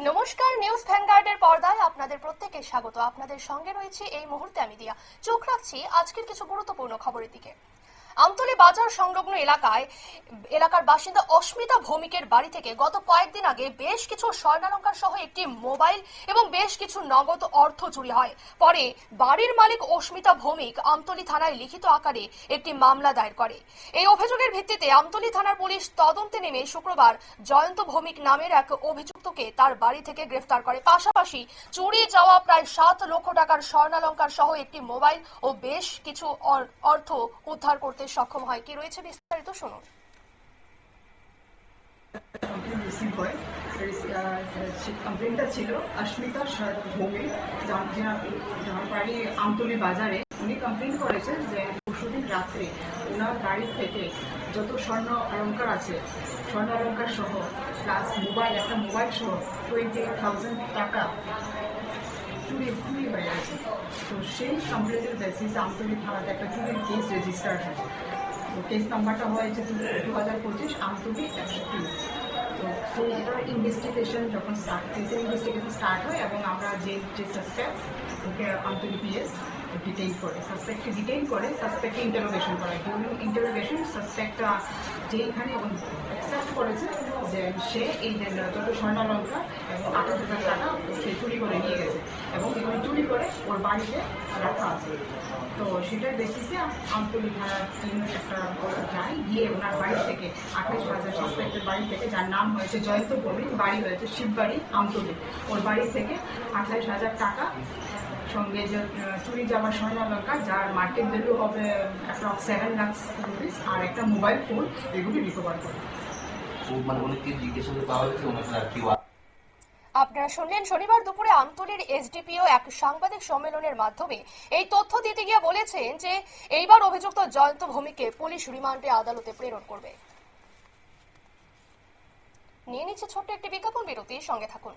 নমস্কার, নিউজ ভ্যানগার্ডের পর্দায় আপনাদের প্রত্যেকে স্বাগত। আপনাদের সঙ্গে রয়েছে এই মুহূর্তে আমি দিয়া। চোখ রাখছি আজকের কিছু গুরুত্বপূর্ণ খবরের দিকে। আমতলী বাজার সংলগ্ন এলাকায়, এলাকার বাসিন্দা অস্মিতা ভৌমিকের বাড়ি থেকে গত কয়েকদিন আগে বেশ কিছু স্বর্ণালঙ্কার সহ একটি মোবাইল এবং বেশ কিছু নগদ অর্থ চুরি হয়। পরে বাড়ির মালিক অস্মিতা ভৌমিক আমতলী থানায় লিখিত আকারে একটি মামলা দায়ের করে। এই অভিযোগের ভিত্তিতে আমতলী থানার পুলিশ তদন্তে নেমে শুক্রবার জয়ন্ত ভৌমিক নামের এক অভিযুক্তকে তার বাড়ি থেকে গ্রেফতার করে। পাশাপাশি চুরি যাওয়া প্রায় সাত লক্ষ টাকার স্বর্ণালঙ্কার সহ একটি মোবাইল ও বেশ কিছু অর- অর্থ উদ্ধার করতে সক্ষম হয়। কি রয়েছে বিস্তারিত? শুনুন। কমপ্লেন কমপ্লেনটা ছিল অস্মিতা ভৌমিক বাড়ি আমতলি বাজারে। উনি কমপ্লেন করেছেন যে পরশুদিন রাত্রে ওনার বাড়ি থেকে যত স্বর্ণ অলঙ্কার আছে, স্বর্ণ অলঙ্কার সহ প্লাস মোবাইল একটা মোবাইল সহ টোয়েন্টি এইট থাউজেন্ড টাকা চুরি চুরি হয়ে গেছে। তো সেই কমপ্লেনের বেসিস আমতলি থানাতে একটা চুরির কেস রেজিস্টার হয়। তো কেস নাম্বারটা হয়েছে দু হাজার পঁচিশ আমতলি একশো তিন তো সেই ইনভেস্টিগেশন যখন স্টার্ট কেসের ইনভেস্টিগেশন স্টার্ট হয় এবং আমরা যে যে সাসপেক্ট ওকে আমতলি পিএস ডিটেইন করে সাসপেক্টকে ডিটেইন করে সাসপেক্টকে ইন্টারোগেশন করে ডিউরিং ইন্টারোগেশন সাসপেক্ট যেখানে অ্যাকসেপ্ট করেছে যে সে এই যে যত স্বর্ণালঙ্কা এবং আঠাশ হাজার টাকা সে চুরি করে নিয়ে গেছে এবং এগুলো চুরি করে ওর বাড়িতে রাখা আছে। তো সেটার বেসিসে আমতলি থানার টিম একটা যায়, গিয়ে ওনার বাড়ি থেকে আঠাশ হাজার সাসপেক্টের বাড়ি থেকে যার নাম হয়েছে জয়ন্ত বাড়ি হয়েছে শিববাড়ি আমতলি ওর বাড়ি থেকে আঠাশ হাজার টাকা সঙ্গে যে চুরি যাওয়া স্বর্ণালঙ্কার যার মার্কেট ভ্যালু হবে অ্যাপ্রক্স সেভেন লাখ রুপিস আর একটা মোবাইল ফোন এগুলি রিকভার করে। মানে অনেককে জিজ্ঞেস করতে পাওয়া হয়েছে ওনার কেউ আপনারা শুনলেন শনিবার দুপুরে আমতলীর এসডিপিও এক সাংবাদিক সম্মেলনের মাধ্যমে এই তথ্য দিতে গিয়ে বলেছেন যে এইবার অভিযুক্ত জয়ন্ত ভূমিকে পুলিশ রিমান্ডে আদালতে প্রেরণ করবে। নিয়ে নিচ্ছে ছোট্ট একটি বিজ্ঞাপন বিরতি সঙ্গে থাকুন।